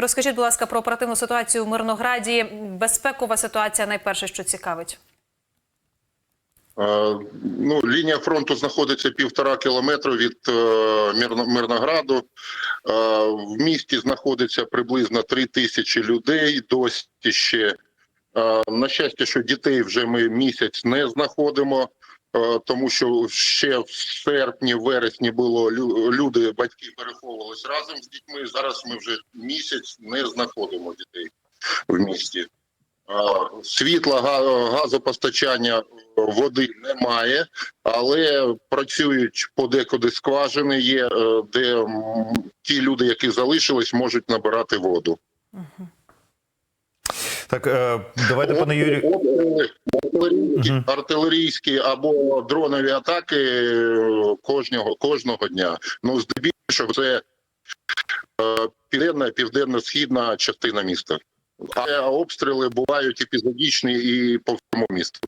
розкажіть, будь ласка, про оперативну ситуацію в Мирнограді. Безпекова ситуація найперше, що цікавить. Е, Ну, лінія фронту знаходиться півтора кілометру від е, Мирнограду. Е, В місті знаходиться приблизно три тисячі людей. Досі ще на щастя, що дітей вже ми місяць не знаходимо, тому що ще в серпні, вересні було лю- люди, батьки переховувались разом з дітьми. Зараз ми вже місяць не знаходимо дітей в місті. Е, Світла, га- газопостачання, е, води немає, але працюють подекуди скважини є, е, де ті люди, які залишились, можуть набирати воду. Так, е, давайте, пане Юрію. Артилерійські, артилерійські або дронові атаки е, кожного кожного дня. Ну здебільшого це е, південна, південно-східна частина міста. Але обстріли бувають епізодічні і по всьому місту.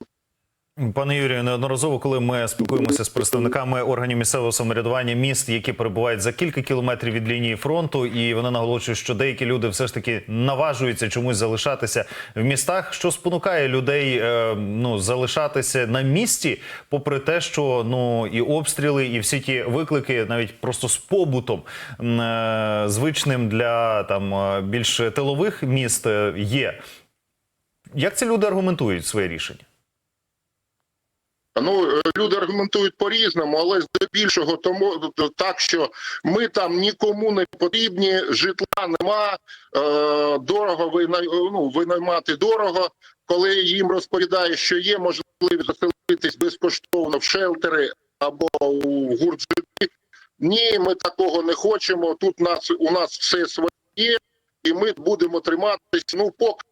Пане Юрію, неодноразово, коли ми спілкуємося з представниками органів місцевого самоврядування міст, які перебувають за кілька кілометрів від лінії фронту, і вони наголошують, що деякі люди все ж таки наважуються чомусь залишатися в містах. Що спонукає людей е, ну залишатися на місці, попри те, що ну і обстріли, і всі ті виклики, навіть просто з побутом е, звичним для там е, більш тилових міст є. Як ці люди аргументують своє рішення? Ну е, люди аргументують по-різному, але здебільшого тому так, що ми там нікому не потрібні, житла нема, е, дорого вина, ну, винаймати дорого. Коли їм розповідає, що є можливість заселитись безкоштовно в шелтери або у гуртжити, ні, ми такого не хочемо. Тут нас у нас все своє, і ми будемо триматись. Ну, поки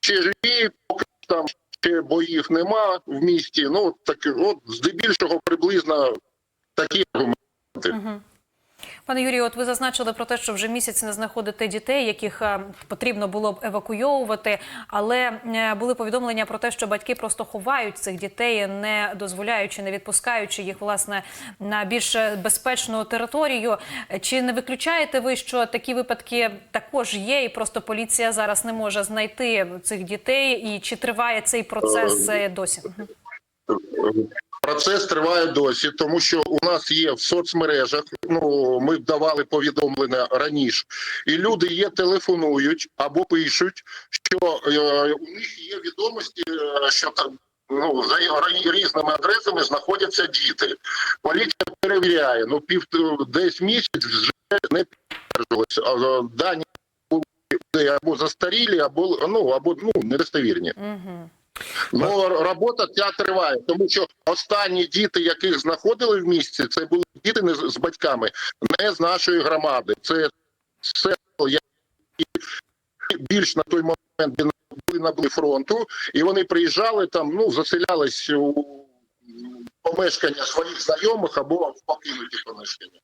ще живі, поки там ще боїв нема в місті. Ну так от здебільшого приблизно такі аргументи. Пане Юрію, от ви зазначили про те, що вже місяць не знаходите дітей, яких е, потрібно було б евакуйовувати, але е, були повідомлення про те, що батьки просто ховають цих дітей, не дозволяючи, не відпускаючи їх власне на більш безпечну територію. Чи не виключаєте ви, що такі випадки також є, і просто поліція зараз не може знайти цих дітей? І чи триває цей процес е, досі? Процес триває досі, тому що у нас є в соцмережах. Ну ми давали повідомлення раніше, і люди є телефонують або пишуть, що е, у них є відомості, е, що там. Ну, за різними адресами знаходяться діти. Поліція перевіряє. Ну, пів десь місяць вже не підтверджувалося. Е, Дані були або застарілі, або ну або ну недостовірні. Мгм. Ну, робота ця триває, тому що останні діти, яких знаходили в місті, це були діти не з батьками, не з нашої громади. Це все які більш на той момент були на були фронту, і вони приїжджали там, ну заселялись у помешкання своїх знайомих або в покинуті помешкання.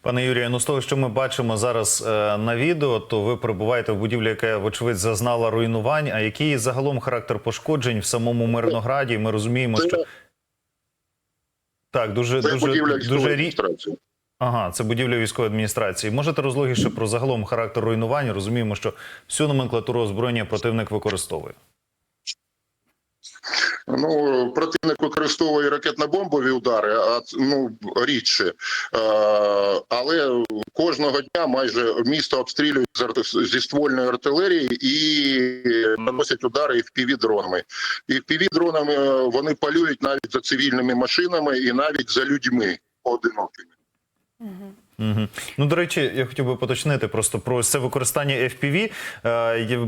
Пане Юрію, ну з того, що ми бачимо зараз е, на відео, то ви перебуваєте в будівлі, яка вочевидь зазнала руйнувань. А який загалом характер пошкоджень в самому Мирнограді? Ми розуміємо, що так дуже це дуже дуже рі... адміністрації. Ага, це будівля військової адміністрації. Можете розлогіше про загалом характер руйнувань? Розуміємо, що всю номенклатуру озброєння противник використовує. Ну, противник використовує ракетно-бомбові удари, а ну рідше. Е, але кожного дня майже місто обстрілюють зі ствольної артилерії і наносять удари і дронами. І дронами вони полюють навіть за цивільними машинами і навіть за людьми поодинокими. Угу. Ну, до речі, я хотів би поточнити просто про це використання FPV. Е,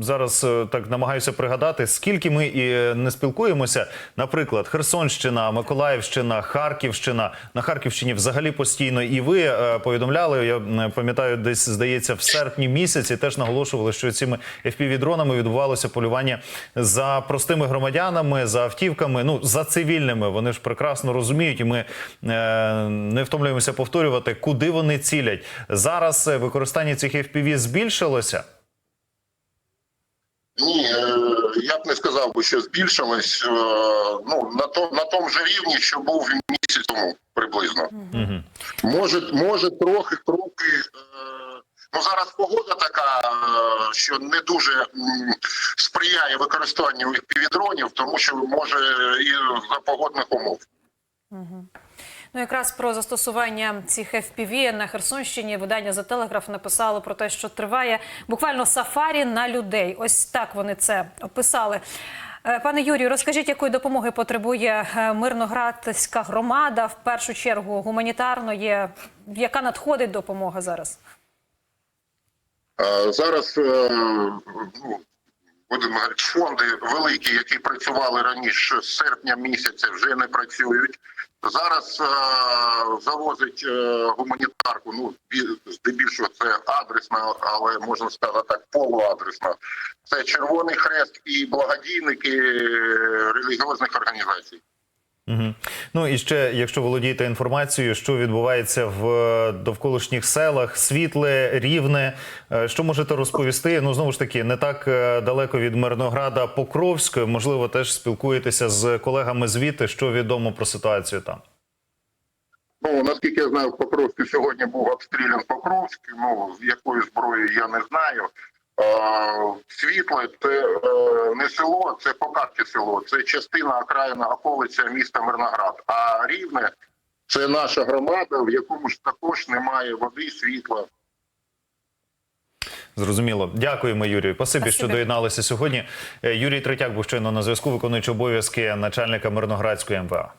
зараз е, так намагаюся пригадати, скільки ми і не спілкуємося. Наприклад, Херсонщина, Миколаївщина, Харківщина. На Харківщині взагалі постійно. І ви е, повідомляли, я пам'ятаю, десь здається, в серпні місяці теж наголошували, що цими FPV-дронами відбувалося полювання за простими громадянами, за автівками, ну за цивільними. Вони ж прекрасно розуміють, і ми е, не втомлюємося повторювати, куди вони цілять. Зараз е, використання цих FPV збільшилося. Ні, е, я б не сказав би, що збільшилось. е, Ну на то на тому ж рівні, що був місяць тому приблизно. Угу. Може, може трохи трохи Ну зараз погода така, що не дуже сприяє використанню півдронів, тому що може і за погодних умов. Ну, якраз про застосування цих FPV на Херсонщині видання за телеграф написало про те, що триває буквально сафарі на людей. Ось так вони це описали. Е, Пане Юрію, розкажіть, якої допомоги потребує е, мирноградська громада в першу чергу гуманітарної, яка надходить допомога зараз? Зараз е, ну, будемо фонди великі, які працювали раніше з серпня місяця, вже не працюють. Зараз е, завозить е, гуманітарку. Ну бі- здебільшого це адресна, але можна сказати так, полуадресна. Це Червоний Хрест і благодійники релігіозних організацій. Угу. Ну і ще, якщо володієте інформацією, що відбувається в е, довколишніх селах, світле, рівне, е, що можете розповісти? Ну знову ж таки, не так е, далеко від Мирнограда Покровськ. Можливо, теж спілкуєтеся з колегами звідти, що відомо про ситуацію там. Ну наскільки я знаю, в Покровську сьогодні був обстрілян Покровськ. Ну з якою зброєю я не знаю. Е, Світле це е, не село, це по село. Це частина окраїна околиця міста Мирноград. А рівне це наша громада, в якому ж також немає води, світла. Зрозуміло. Дякуємо, Юрію. Спасибі, що доєдналися сьогодні. Е, Юрій Третяк був щойно на зв'язку, виконуючи обов'язки начальника Мирноградської МВА.